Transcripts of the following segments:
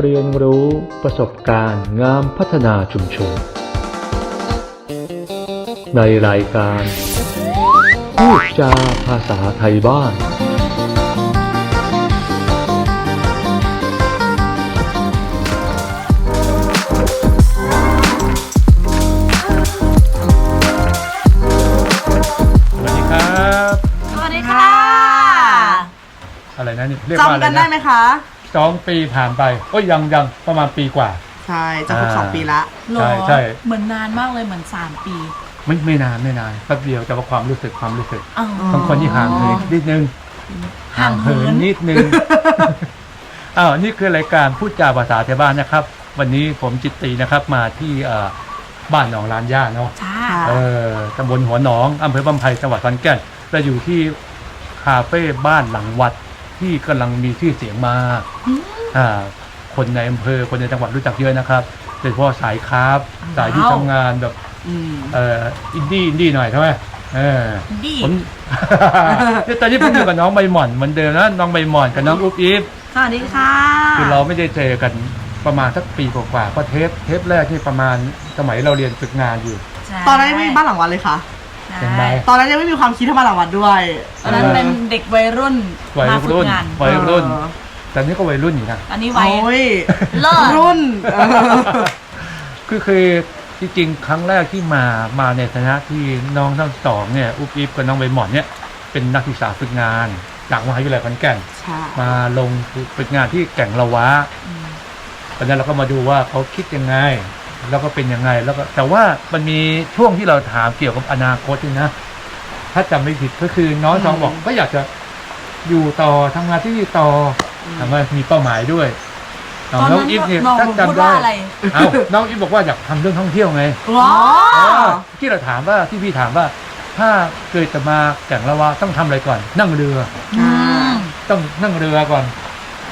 เรียนรู้ประสบการณ์งามพัฒนาชุมชน ในรายการพูดจาภาษาไทยบ้าน สวัสดีครับ สวัสดีค่ะ อะไรนะนี่เรียกว่าอะไรจำกันได้นะไหมคะ สองปีผ่านไปโอ้ยยังยังประมาณปีกว่า ใช่จะครบอ่า สองปีละ หรอใช่ใช่ เหมือนนานมากเลยเหมือนสามปีไม่ไม่นานไม่นานแป๊บเดียวแต่ว่าความรู้สึกความรู้สึกอ้าวบางคนที่ห่างเหินนิดนึงห่างเหิน นิดนึงอ้าวนี่คือรายการพูดจาภาษาไทยบ้านนะครับ วันนี้ผมจิตตีนะครับมาที่เอ่อบ้านหนองลานย่าเนาะ จ้า ค่ะ เออตำบลหัวหนอง อำเภอบำไพจังหวัดขอนแก่นเราอยู่ที่คาเฟ่บ้านหลังวัด ที่กำลังมีชื่อเสียงมากอืมอ่าคนในอำเภอคนในจังหวัดรู้จักเยอะนะครับโดยเฉพาะสายคราฟต์สายที่ว้าวทำงานแบบอืม เอ่ออินดี้อินดี้หน่อยใช่ไหมเออดี ผม เนี่ยตอนนี้ผมอยู่กับน้องใบหม่อนเหมือนเดิมนะน้องใบหม่อนกับน้องอุ๊บอิ๊บ สวัสดีค่ะคือเราไม่ได้เจอกันประมาณสักปีกว่าๆเพราะเทปเทปแรกนี่ประมาณสมัยเราเรียนฝึกงานอยู่ ใช่ตอนนั้นยังไม่มีบ้านหลังวัดเลยค่ะ ใช่เห็นไหมตอนนั้นยังไม่มีความคิดทำบ้านหลังวัดด้วย ตอนนั้นเป็นเด็กวัยรุ่นวัยมาฝึกรุ่นงาน วัยรุ่น เออ แต่นี่ก็วัยรุ่นอยู่นะตอนนี้วัย โอ้ยเลิศ รุ่นเออคือคือจริงๆครั้งแรกที่มามาในฐานะที่น้องทั้งสองเนี่ยอุ๊บอิ๊บกับน้องใบหม่อนเนี่ยเป็นนักศึกษาฝึกงานจากมหาวิทยาลัยขอนแก่น ใช่ มาลงฝึกงานที่แก่งละวะอืมตอนนั้นเราก็มาดูว่าเขาคิดยังไง แล้วก็เป็นยังไงแล้วก็แต่ว่ามันมีช่วงที่เราถามเกี่ยวกับอนาคตด้วยนะ ถ้าจำไม่ผิดก็คือน้องสองบอกก็อยากจะอยู่ต่อทำงานที่นี่ต่อทำไมมีเป้าหมายด้วยตอนน้องนั้นอีฟเนี่ยน้องถ้าพูดจำได้ว่าอะไรเอ้าน้องอีฟบอกว่าอยากทำเรื่องท่องเที่ยวไงว้าเอวอที่เราถามว่าที่พี่ถามว่า ถ้าเกิดจะมาแก่งละวะต้องทำอะไรก่อน นั่งเรืออืมต้องนั่งเรือก่อน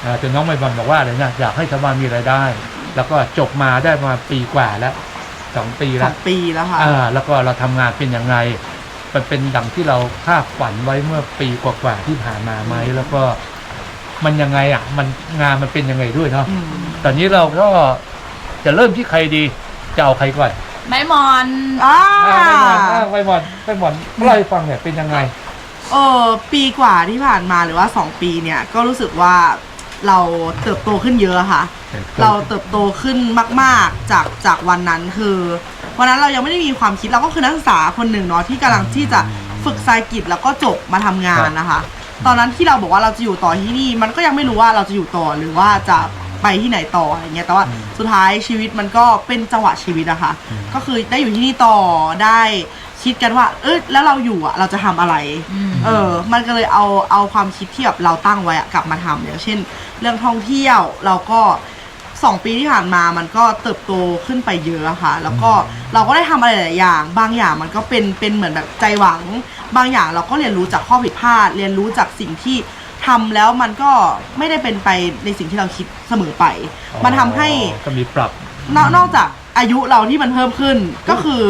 อ่าจนน้องใบบอลบอกว่าอะไรนะอยากให้ชาวบ้านมีรายได้ แล้วก็จบมาได้ประมาณปีกว่าแล้วสองปีสแล้อวงปีแล้วค่ะ อ่าแล้วก็เราทำงานเป็นยังไง มันเป็นดังที่เราคาดฝันไว้เมื่อปีกว่าๆที่ผ่านมาไหมแล้วก็มันยังไงอะ มันงานมันเป็นยังไงด้วยเนาะ อืมตอนนี้เราก็จะเริ่มที่ใครดี จะเอาใครก่อนไม้มอน อ่า อ่าไปหมอนอ่าไปหมอนไปหมอนเล่าให้ฟังเนี่ยเป็นยังไง เออปีกว่าที่ผ่านมาหรือว่าสองปีเนี่ยก็รู้สึกว่า เราเติบโตขึ้นเยอะค่ะ เราเติบโตขึ้นมาก ๆ จากจากวันนั้นคือวันนั้นเรายังไม่ได้มีความคิดเราก็คือนักศึกษาคนหนึ่งเนาะที่กำลังที่จะฝึกสายกิจแล้วก็จบมาทำงานนะคะ ตอนนั้นที่เราบอกว่าเราจะอยู่ต่อที่นี่ มันก็ยังไม่รู้ว่าเราจะอยู่ต่อหรือว่าจะไปที่ไหนต่ออะไรเงี้ยแต่ว่าอืมสุดท้ายชีวิตมันก็เป็นจังหวะชีวิตอะค่ะอืมก็คือได้อยู่ที่นี่ต่อได้ คิดกันว่า เออแล้วเราอยู่อะเราจะทำอะไรอืมเออ มันก็เลยเอาเอาความคิดที่แบบเราตั้งไว้อะกลับมาทำอย่างเช่น เรื่องท่องเที่ยวเราก็สองปีที่ผ่านมามันก็เติบโตขึ้นไปเยอะอะค่ะ แล้วก็เราก็ได้ทำอะไรหลายๆอย่าง บางอย่างมันก็เป็นเป็นเหมือนแบบใจหวัง บางอย่างเราก็เรียนรู้จากข้อผิดพลาด เรียนรู้จากสิ่งที่ทำแล้วมันก็ไม่ได้เป็นไปในสิ่งที่เราคิดเสมอไป มันทำให้ ก็มีปรับ นอกนอกจากอายุเราที่มันเพิ่มขึ้นก็คือ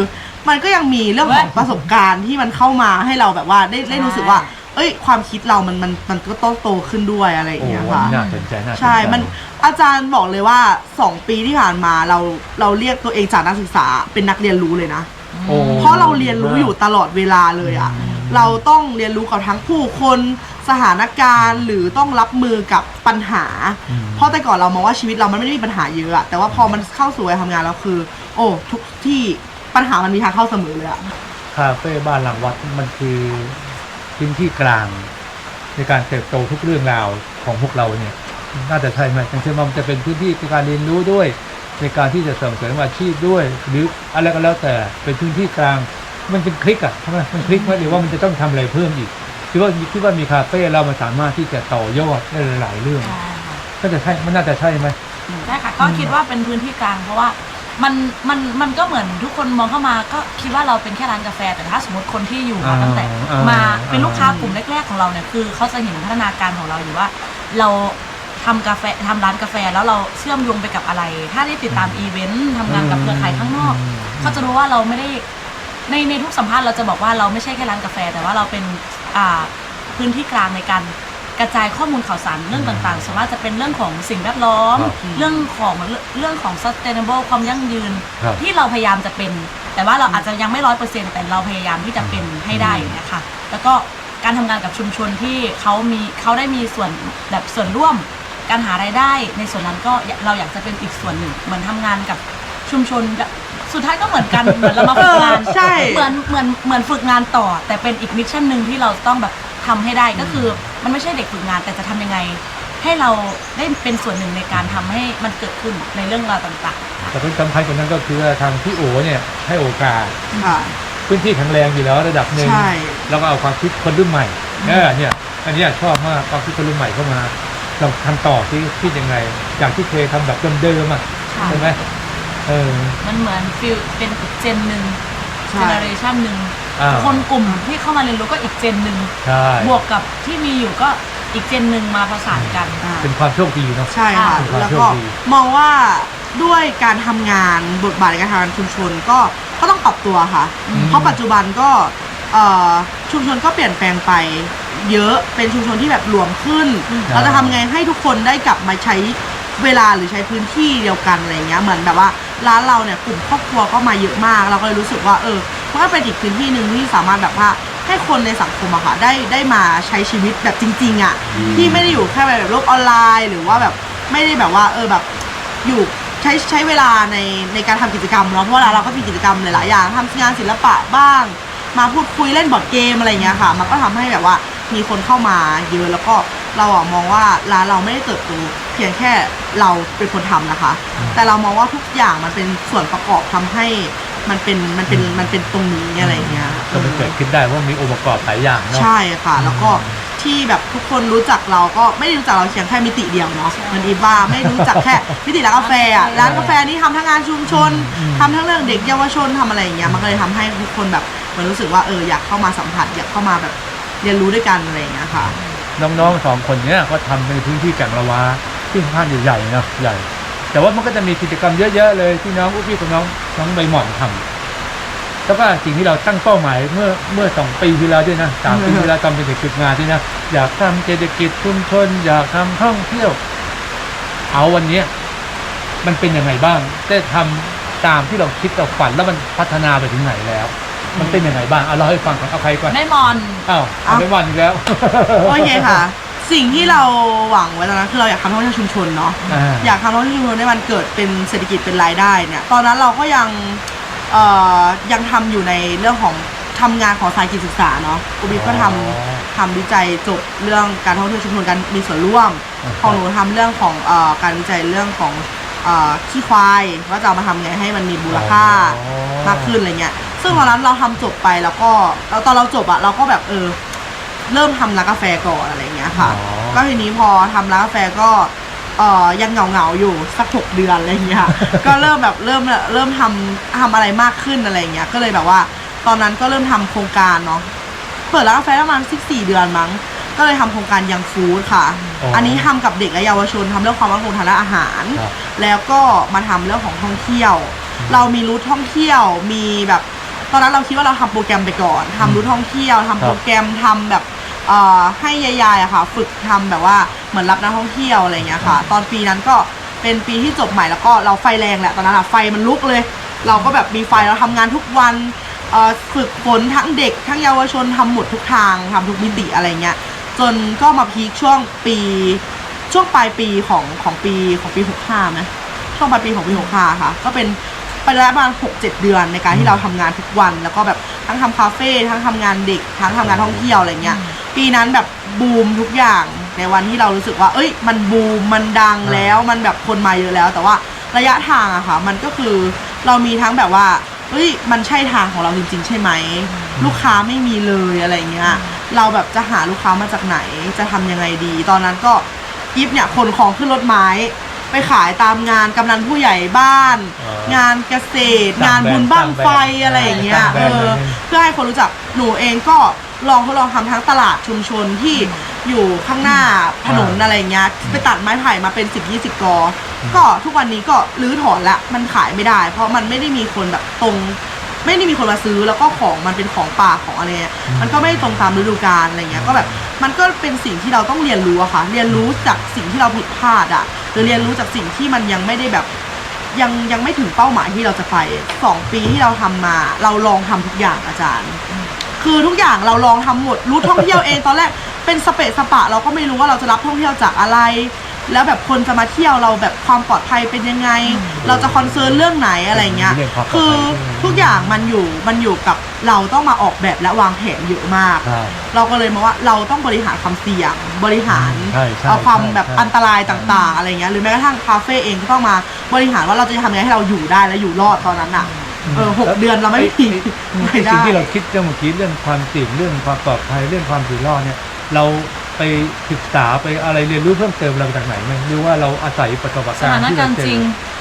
มันก็ยังมีเรื่องของประสบการณ์ที่มันเข้ามาให้เราแบบว่าได้ได้รู้สึกว่า เอ้ย ความคิดเรามันมันมันก็โตโตขึ้นด้วยอะไรอย่างโอ้เงี้ยค่ะน่าสนใจน่าสนใจใช่มันอาจารย์บอกเลยว่าสองปีที่ผ่านมาเราเราเรียกตัวเองจากนักศึกษาเป็นนักเรียนรู้เลยนะ โอ้เพราะเราเรียนรู้อยู่ตลอดเวลาเลยอะเราต้องเรียนรู้กับทั้งผู้คนสถานการณ์หรือต้องรับมือกับปัญหาอืมเพราะแต่ก่อนเรามองว่าชีวิตเรามันไม่ได้มีปัญหาเยอะอะแต่ว่าพอมันเข้าสู่วัยทำงานแล้วคือ โอ้ทุกที่ ปัญหามันมีทางเข้าเสมอเลยอะคาเฟ่บ้านหลังวัดมันคือพื้นที่กลาง ในการเติบโตทุกเรื่องราวของพวกเราเนี่ย น่าจะใช่ไหมอย่างเช่นว่ามันจะเป็นพื้นที่ในการเรียนรู้ด้วย ในการที่จะเสริมเสริมอาชีพด้วย หรืออะไรก็แล้วแต่เป็นพื้นที่กลาง มันเป็นคลิกอะใช่ไหมมันคลิกไหมหรือว่ามันจะต้องทำอะไรเพิ่มอีกคิดว่าคิดว่ามีคาเฟ่เรามันสามารถที่จะต่อยอดได้หลายๆเรื่องใช่ค่ะก็จะใช่มันน่าจะใช่ไหมใช่ค่ะก็คิดว่าเป็นพื้นที่กลางเพราะว่า มันมันมันก็เหมือนทุกคนมองเข้ามาก็คิดว่าเราเป็นแค่ร้านกาแฟ แต่ถ้าสมมติคนที่อยู่มาอ่าตั้งแต่อ่ามมาเป็นอ่าลูกค้ากลุ่มแรก ๆของเราเนี่ยคือเขาจะเห็นพัฒนาการของเราอยู่ว่า เราทำกาแฟทำร้านกาแฟแล้วเราเชื่อมโยงไปกับอะไร ถ้าได้ติดตามอีเวนต์ทำงานกับเครือข่ายข้างนอกอืม เขาจะรู้ว่าเราไม่ได้ในในทุกสัมภาษณ์เราจะบอกว่าเราไม่ใช่แค่ร้านกาแฟ แต่ว่าเราเป็นอ่าพื้นที่กลางในการ กระจายข้อมูลข่าวสารเรื่องต่างๆสามารถจะเป็นเรื่องของสิ่งแวดล้อมครับเรื่องของเรื่องของ sustainable ความยั่งยืนครับที่เราพยายามจะเป็น แต่ว่าเราอาจจะยังไม่ร้อยเปอร์เซ็นต์แต่เราพยายามที่จะเป็นให้ได้อย่างเงี้ยค่ะแล้วก็การทำงานกับชุมชนที่เขามีเขาได้มีส่วนแบบส่วนร่วม การหารายได้ในส่วนนั้นก็เราอยากจะเป็นอีกส่วนหนึ่งเหมือนทำงานกับชุมชนแบบสุดท้ายก็เหมือนกันเหมือนเรามาฝึกงานใช่เหมือนเหมือนเหมือนฝึกงานต่อ แต่เป็นอีกมิชชั่นหนึ่งที่เราต้องแบบ ทำให้ได้ก็คือมันไม่ใช่เด็กฝึกงาน แต่จะทำยังไง ให้เราได้เป็นส่วนหนึ่งในการทำให้มันเกิดขึ้นในเรื่องราวต่างแต่ที่สำคัญกว่านั้นก็คือว่าทางพี่โอเนี่ยให้โอกาสค่ะ พื้นที่แข็งแรงอยู่แล้วระดับหนึ่งใช่ แล้วก็เอาความคิดคนรุ่นใหม่เออเนี่ยอันเนี้ยชอบมากความคิดคนรุ่นใหม่เข้ามาลองทำต่อที่คิดยังไงจากที่เคยทำแบบเดิมๆอะๆค่ะ ใช่ไหมเออ มันเหมือนฟิลเป็นอีกเจนหนึ่งใช่เจเนอเรชันหนึ่ง อ่า คนกลุ่มที่เข้ามาเรียนรู้ก็อีกเจนหนึ่งใช่บวกกับที่มีอยู่ก็อีกเจนหนึ่งมาผสานกัน อ่า เป็นความโชคดีเนาะ ใช่ค่ะ เป็นความแล้วโชก็คดี มองว่าด้วยการทำงานบทบาทในการทำงานชุมชนก็ก็ต้องปรับตัวค่ะ อืม เพราะปัจจุบันก็เอ่อชุมชนก็เปลี่ยนแปลงไป เยอะเป็นชุมชนที่แบบรวมขึ้นอืมเราจะทำไงให้ทุกคนได้กลับมาใช้เวลาหรือใช้พื้นที่เดียวกันอะไรเงี้ยเหมือนแบบว่า ร้านเราเนี่ยกลุ่มครอบครัวก็มาเยอะมาก เราก็เลยรู้สึกว่าเออมันก็เป็นอีกพื้นที่หนึ่งที่สามารถแบบว่าให้คนในสังคมอะค่ะได้ได้มาใช้ชีวิตแบบจริง ๆอะที่ไม่ได้อยู่แค่แบบโลกออนไลน์ หรือว่าแบบไม่ได้แบบว่าเออแบบอยู่ใช้ใช้เวลาในในการทำกิจกรรมเนาะเพราะว่าเราก็มีกิจกรรมหลายๆอย่างทำงานศิลปะบ้าง มาพูดคุยเล่นบอร์ดเกมอะไรเงี้ยค่ะ มันก็ทำให้แบบว่ามีคนเข้ามาเยอะแล้วก็เราอะมองว่าร้านเราไม่ได้เติบโต เพียงแค่เราเป็นคนทำนะคะ แต่เรามองว่าทุกอย่างมันเป็นส่วนประกอบทำให้มันเป็นมันเป็นมันเป็นตรงนี้อะไรเงี้ยก็มันเกิดขึ้นได้เพราะมีองค์ประกอบหลายอย่างเนาะใช่ค่ะ แล้วก็ที่แบบทุกคนรู้จักเราก็ไม่ได้รู้จักเราเพียงแค่มิติเดียวเนาะใช่มันอีว่าไม่รู้จักแค่มิติร้านกาแฟอะร้านกาแฟนี่ทำทั้งงานชุมชนอืมทำทั้งเรื่องเด็กเยาวชนทำอะไรอย่างเงี้ยมันก็เลยทำให้ทุกคนแบบเหมันรู้สึกว่าเอออยากเข้ามาสัมผัสอยากเข้ามาแบบเรียนรู้ด้วยกันอะไรอย่างเงี้ยค่ะ น้องๆสองคนเนี้ยก็ทำในพื้นที่แก่งละวา ที่ค่อนข้างใหญ่ๆเนาะใหญ่ แต่ว่ามันก็จะมีกิจกรรมเยอะๆเลยที่น้องอุ้พี่กับน้องน้องใบหม่อนทำแล้วก็สิ่งที่เราตั้งเป้าหมายเมื่อเมื่อสองปีที่แล้วด้วยนะสามปีที่แล้วตอนเป็นเด็กฝึกงานที่นะอยากทำเศรษฐกิจชุมชนอยากทำท่องเที่ยว เอาวันเนี้ยมันเป็นยังไงบ้างได้ทำตามที่เราคิดเราฝันแล้วมันพัฒนาไปถึงไหนแล้ว มันเป็นยังไงบ้างเอาเราให้ฟังก่อนเอาใครก่อนไม่มอนเอ้าวอาเอาใบหม่อนอีกแล้วโอเคค่ะ สิ่งที่เราหวังไว้ตอนนั้นคือเราอยากทำท่องเที่ยวชุมชนเนาะอ่า อยากทำท่องเที่ยวชุมชนให้มันเกิดเป็นเศรษฐกิจเป็นรายได้เนี่ยตอนนั้นเราก็ยังเอ่อยังทำอยู่ในเรื่องของทำงานของสายกิจศึกษาเนาะกูบีก็ทำอ๋อทำวิจัยจบเรื่องการท่องเที่ยวชุมชนการมีส่วนร่วม อ่าของหนูทำเรื่องของเอ่อการวิจัยเรื่องของเอ่อขี้ควายว่าจะเอามาทำไงให้มันมีมูลค่าอ๋อ มากขึ้นอะไรเงี้ย ซึ่งตอนนั้นเราทำจบไปแล้วก็แล้วตอนเราจบอะเราก็แบบเออ เริ่มทำร้านกาแฟก่อนอะไรเงี้ยค่ะ อ๋อ ก็ทีนี้พอทำร้านกาแฟก็เอ่อยังเหงาเหงาๆอยู่สักหกเดือนอะไรเงี้ย ก็เริ่มแบบเริ่มเริ่มทำทำอะไรมากขึ้นอะไรเงี้ย ก็เลยแบบว่า ตอนนั้นก็เริ่มทำโครงการเนาะ เปิดร้านกาแฟประมาณสิบสี่เดือนมั้ง ก็เลยทำโครงการยังฟู้ดค่ะ อ๋ออั อันนี้ทำกับเด็กและเยาวชนทำเรื่องความมั่นคงทางด้านอาหาร ครับ แล้วก็มาทำเรื่องของท่องเที่ยว เรามีรูทท่องเที่ยว มีแบบ ตอนนั้นเราคิดว่าเราทำโปรแกรมไปก่อนทำรูทท่องเที่ยวทำโปรแกรมทำแบบเอ่อให้ยายๆอะค่ะ ฝึกทำแบบว่าเหมือนรับนักท่องเที่ยวอะไรเงี้ยค่ะ ตอนปีนั้นก็เป็นปีที่จบใหม่แล้วก็เราไฟแรงแหละตอนนั้นอะไฟมันลุกเลย เราก็แบบมีไฟเราทำงานทุกวันเอ่อฝึกฝนทั้งเด็ก ทั้งเยาวชนทำหมดทุกทางทำทุกมิติอะไรเงี้ยจนก็มาพีคช่วงปีช่วงปลายปีของของปีของปีหกห้าไหมช่วงปลายปีของปีหกห้าค่ะ ก็เป็น ไประยะประมาณหกเจ็ดเดือนในการที่เราทำงานทุกวัน แล้วก็แบบทั้งทำคาเฟ่ทั้งทำงานเด็ก ทั้งทำงานท่องเที่ยวอะไรเงี้ยปีนั้นแบบบูมทุกอย่างในวันที่เรารู้สึกว่า เอ้ย มันบูมมันดังแล้วมันแบบคนมาเยอะแล้ว แต่ว่าระยะทางอะค่ะ มันก็คือเรามีทั้งแบบว่าเอ้ยมันใช่ทางของเราจริง ๆ ใช่ไหม ลูกค้าไม่มีเลยอะไรเงี้ย เราแบบจะหาลูกค้ามาจากไหนจะทำยังไงดี ตอนนั้นก็กิฟเนี่ยขนของขึ้นรถไม้ ไปขายตามงานกำนันผู้ใหญ่บ้านอ๋องานเกษตรสร้างงานบุญบ้างไฟแบรนด์อะไรอย่างเงี้ยสร้างแบเอรนด์อเลยเพื่อให้คนรู้จักหนูเองก็ลองทดลองทำทั้งตลาดชุมชนที่อยู่ข้างหน้าถนนอะไรเงี้ยไปตัดไม้ไผ่มาเป็น10 20กออก็ทุกวันนี้ก็รื้อถอนละมันขายไม่ได้ เพราะมันไม่ได้มีคนแบบตรง ไม่ได้มีคนมาซื้อแล้วก็ของมันเป็นของป่าของอะไรเงี้ยมันก็ไม่ตรงตามฤดูกาลอะไรเงี้ยก็แบบมันก็เป็นสิ่งที่เราต้องเรียนรู้อะค่ะ เรียนรู้จากสิ่งที่เราผิดพลาดอะ หรือเรียนรู้จากสิ่งที่มันยังไม่ได้แบบยังยังไม่ถึงเป้าหมายที่เราจะไปสองปีที่เราทำมา เราลองทำทุกอย่างอาจารย์ คือทุกอย่างเราลองทำหมดรู้ท่องเที่ยวเองตอนแรกเป็นสเปซสปะ เราก็ไม่รู้ว่าเราจะรับท่องเที่ยวจากอะไร แล้วแบบคนจะมาเที่ยวเราแบบความปลอดภัยเป็นยังไง เราจะคอนเซิร์นเรื่องไหนอะไรเงี้ย เรื่องความปลอดภัย คือทุกอย่างมันอยู่มันอยู่กับเราต้องมาออกแบบและวางแผนเยอะมาก ใช่ เราก็เลยมองว่าเราต้องบริหารความเสี่ยง บริหารใช่ใช่เอาความใช่แบบใช่ อันตรายต่าง ๆ อะไรเงี้ยหรือแม้กระทั่งคาเฟ่เองก็ต้องมาบริหารว่าเราจะทำยังไงให้เราอยู่ได้และอยู่รอดตอนนั้นอะเออหกเดือนเราไม่มีไอ้ไม่ได้ สิ่งที่เราคิดเรื่องเมื่อกี้เรื่องความเสี่ยงเรื่องความปลอดภัยเรื่องความอยู่รอดเนี่ย เรา ไปศึกษาไปอะไรเรียนรู้เพิ่มเติมเราจากไหนไหมหรือว่าเราอาศัยประสบสการถาณ์นที่การเราณ์เจจริอง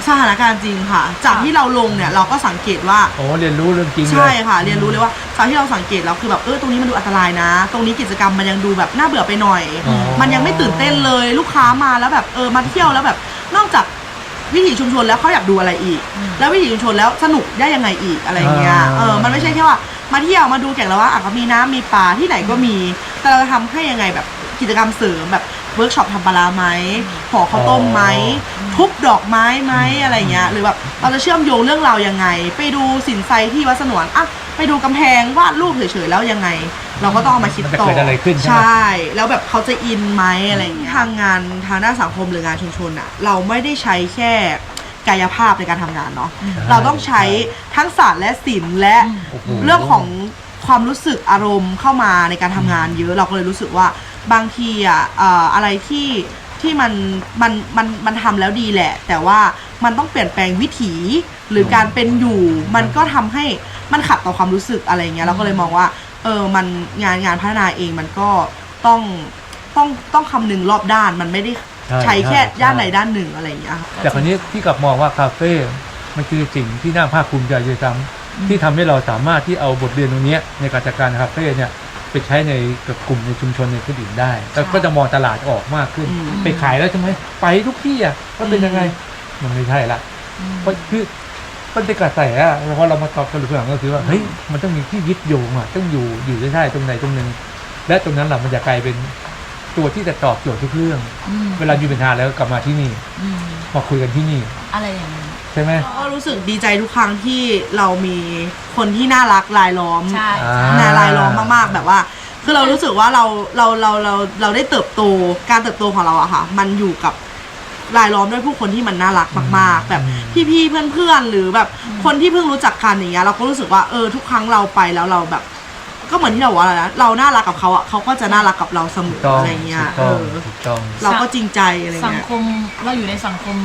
สถานการณ์จริงค่ะ จากที่เราลงเนี่ยเราก็สังเกตว่าโอ้เรียนรู้เรื่องจริงเลย ใช่ค่ะ เรียนรู้เลยว่าจากที่เราสังเกตแล้วคือแบบเออตรงนี้มันดูอันตรายนะ ตรงนี้กิจกรรมมันยังดูแบบน่าเบื่อไปหน่อย อ๋อ มันยังไม่ตื่นเต้นเลยลูกค้ามาแล้วแบบเออมาเที่ยวแล้วแบบนอกจากวิถีชุมชนแล้วเขาอยากดูอะไรอีก แล้ววิถีชุมชนแล้วสนุกได้ยังไงอีกอะไรเงี้ยเออมันไม่ใช่แค่ว่ามาเที่ยวมาดูแก่งแล้วว่าอะก็มีน้ำมีปลาที่ไหนก็มี แต่เราจะทำให้ยังไงแบบกิจกรรมเสริมแบบเวิร์กช็อปทำปลาร้าไหมห่อข้าวต้มไหมทุบดอกไม้ไหมอะไรเงี้ยหรือแบบเราจะเชื่อมโยงเรื่องราวยังไง ไปดูสินไซที่วัดสนวนอะไปดูกำแพงวาดรูปเฉยๆแล้วยังไง เราก็ต้องเอามาคิดมันจะต่อเกิดอะไรขึ้นใช่ไหม ใช่ แล้วแบบเขาจะอินไหมอะไรอย่างเงี้ยทางงานทางด้านสังคมหรืองานชุมชนอะเราไม่ได้ใช้แค่กายภาพในการทำงานเนาะเราต้องใช้ทั้งศาสตร์และศิลป์และ โอ้โห เรื่องของ ความรู้สึกอารมณ์เข้ามาในการทำงานเยอะเราก็เลยรู้สึกว่าบางทีอะเอ่ออะไรที่ที่มันมันมันมันทำแล้วดีแหละ แต่ว่ามันต้องเปลี่ยนแปลงวิถีหรือการเป็นอยู่ มันก็ทำให้มันขัดต่อความรู้สึกอะไรเงี้ยเราก็เลยมองว่า เออมันงานงานพัฒนาเองมันก็ต้องต้องต้องคำนึงรอบด้านมันไม่ได้ใช่ใช้แค่ใช่ด้านใดด้านหนึ่งอะไรอย่างเงี้ยค่ะ แต่คราวนี้ที่กลับมองว่าคาเฟ่มันคือสิ่งที่น่าภาคภูมิใจด้วยซ้ำ ที่ทำให้เราสามารถที่เอาบทเรียนตรงเนี้ยในการจัดการคาเฟ่เนี่ยไปใช้ในกับกลุ่มในชุมชนในพื้นที่ได้ แล้วก็จะมองตลาดออกมากขึ้นอืมไปขายแล้วใช่ไหมไปทุกที่อะก็เป็นยังไงมันไม่ใช่ละเพราะคือมันเป็นกระแสอะพอเรามาตอบสรุปหลังก็คือว่าเฮ้ยมันต้องมีที่ยึดโยงอะต้องอยู่อยู่ได้ตรงไหนตรงหนึงและตรงนั้นแหละมันจะกลายเป็นตัวที่จะตอบโจทย์ทุกเรื่องอืมเวลามีปัญหาแล้วกลับมาที่นี่อืมมาคุยกันที่นี่ อะไรอย่างนี้น ใช่ไหม ก็รู้สึกดีใจทุกครั้งที่เรามีคนที่น่ารักรายล้อมใช่อ่าใช่น่ารายล้อมมากๆ แบบว่า คือเรารู้สึกว่าเราเราเราเราเราได้เติบโตการเติบโตของเราอะค่ะ มันอยู่กับรายล้อมด้วยผู้คนที่มันน่ารักมาก ๆ แบบอืมพี่ๆเพื่อนๆหรือแบบคนที่เพิ่งรู้จักกันอย่างเงี้ยเราก็รู้สึกว่าเออทุกครั้งเราไปแล้วเราแบบ ก็เหมือนที่เราบอกว่าอะไรนะเราน่ารักกับเขาอะเขาก็จะน่ารักกับเราเสมถูอกต้องอะไรเงี้ยถูกเอต้องอถูกต้อง เราก็จริงใจอะไรสังเงี้ย คมเราอยู่ในสังคม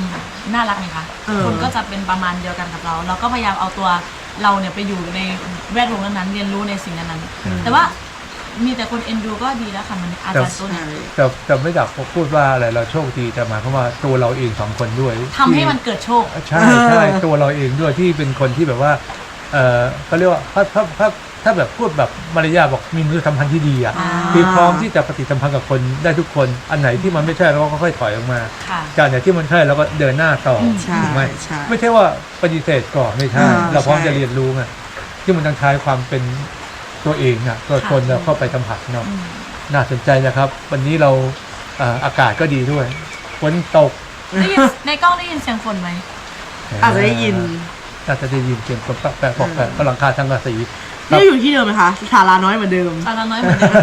น่ารักไหมคะเออ คนก็จะเป็นประมาณเดียวกันกับเรา เราก็พยายามเอาตัวเราเนี่ยไปอยู่ในแวดวงนั้นๆเรียนรู้ในสิ่งนั้นอืม ๆแต่ว่ามีแต่คนเอ็นดูก็ดีแล้วค่ะมันอาจารย์ตัวเนี่ยแต่แต่ไม่ดักพูดว่าอะไรเราโชคดีแต่หมายความว่าตัวเราเองสองคนด้วย ทำให้มันเกิดโชค ใช่ใช่ตัวเราเองด้วยที่เป็นคนที่แบบว่า เออเขาเรียกว่าถ้าถ้าถ้า ถ้าแบบพูดแบบมารยาทบอกมีมือสัมพันธ์ที่ดีอะอ่าคือพร้อมที่จะปฏิสัมพันธ์กับคนได้ทุกคน อันไหนที่มันไม่ใช่เราก็ค่อยๆถอยออกมาค่ะจากไหนที่มันใช่เราก็เดินหน้าต่อใช่ถูกไหมใช่ไม่ใช่ว่าปฏิเสธก่อนไม่ใช่อ่าเราพร้อมใช่ จะเรียนรู้ไงที่มันต้องใช้ความเป็นตัวเองน่ะตัวตนเราเข้าไปสัมผัสเนาะอืมน่าสนใจนะครับ วันนี้เราเอ่ออากาศก็ดีด้วยฝนตกได้ยินในกล้องได้ยินเสียงฝนไหมอาจจะได้ยิน น่าจะได้ยินเสียงคนแปะแปะปอกแปะก็หลังคาทางกระสี นี่อยู่ที่เดิมไหมคะศาลาน้อยเหมือนเดิมตอนนั้นน้อยเหมือนเดิม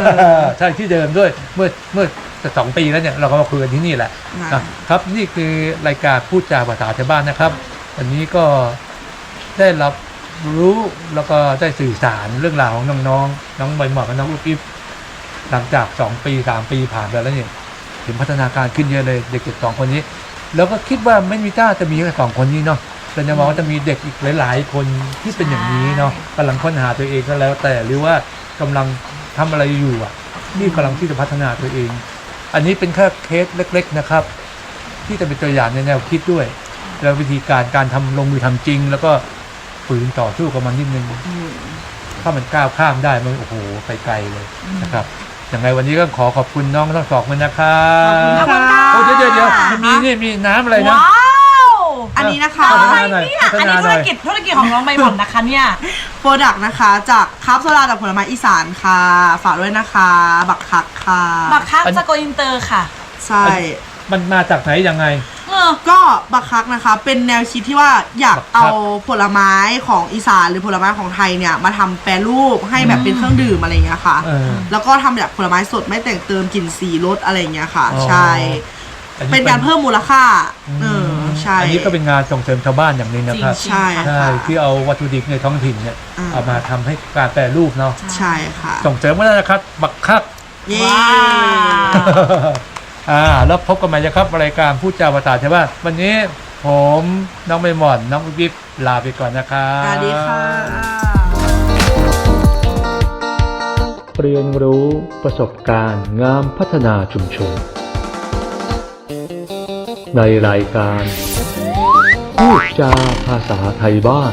ใช่ที่เดิมด้วยเมื่อเมื่อจะสองปีแล้วเนี่ยเราก็มาคุยกันที่นี่แหละค่ะอะครับนี่คือรายการพูดจาภาษาชาวบ้านนะครับ วันนี้ก็ได้รับรู้แล้วก็ได้สื่อสารเรื่องราวของน้องๆ น้องใบหมอกกับน้องลูกอิฟหลังจากสองปีสามปีผ่านไปแล้วเนี่ยเห็นพัฒนาการขึ้นเยอะเลยเด็กเจ็ดสองคนนี้ แล้วก็คิดว่าไม่มีจ้าจะมีแค่สองคนนี้เนาะ เราจะมองว่าจะมีเด็กอีกหลาย ๆ คนที่เป็นอย่างนี้เนาะกำลังค้นหาตัวเองก็แล้ว แต่หรือว่ากำลังทำอะไรอยู่อะที่กำลังที่จะพัฒนาตัวเอง อันนี้เป็นแค่เคสเล็ก ๆ นะครับ ที่จะเป็นตัวอย่างในแนวคิดด้วย แล้ววิธีการการทำลงมือทำจริง แล้วก็ฝืนต่อสู้กับมันนิดนึงถ้ามันก้าวข้ามได้มันโอ้โหไปไกลเลยนะครับยังไงวันนี้ก็ขอขอบคุณน้องทั้งสองคนนะครับขอบคุณค่ะโอ้เดี๋ยวเดี๋ยวเดี๋ยวมันมีนี่มีน้ำอะไรนะว้าว อันนี้นะคะพัฒนาหน่อยพัฒอันนานี้หธุน่รอย กิจธุรกิจของน้องใบหม่อนนะคะเนี่ย โปรดักต์นะคะจากครับโซดาจากผลไม้อีสานค่ะ ฝากด้วยนะคะ บักคักค่ะบักคักอันสโกอินเตอร์ค่ะ ใช่ มันมาจากไหนยังไง เออ ก็บักคักนะคะ เป็นแนวคิดที่ว่าอยากบักคักเอาผลไม้ของอีสานหรือผลไม้ของไทยเนี่ย มาทำแปรรูปให้แบบเป็นเครื่องดื่มอะไรอย่างเงี้ยค่ะ เออ แล้วก็ทำแบบผลไม้สดไม่แต่งเติมกลิ่นสีรสอะไรอย่างเงี้ยค่ะ อ๋อ ใช่ อันนี้เป็นการเพิ่มมูลค่าเออ ใช่อันนี้ก็เป็นงานส่งเสริมชาวบ้านอย่างหนึงนะครับจริงใช่ใช่ค่ะ ที่เอาวัตถุดิบในท้องถิ่นเนี่ยอ่า เอามาทำให้การแปรรูปเนาะใช่ค่ะส่งเสริมก็ได้นะครับบักคัก เย้ว้าว อ่าแล้วพบกันใหม่นะครับรายการพูดจาภาษาชาวบ้านวันนี้ผมน้องใบหม่อนน้องอุ๊บวิบลาไปก่อนนะครับ สวัสดีค่ะ เรียนรู้ประสบการณ์งามพัฒนาชุมชน ในรายการ พูดจาภาษาไทยบ้าน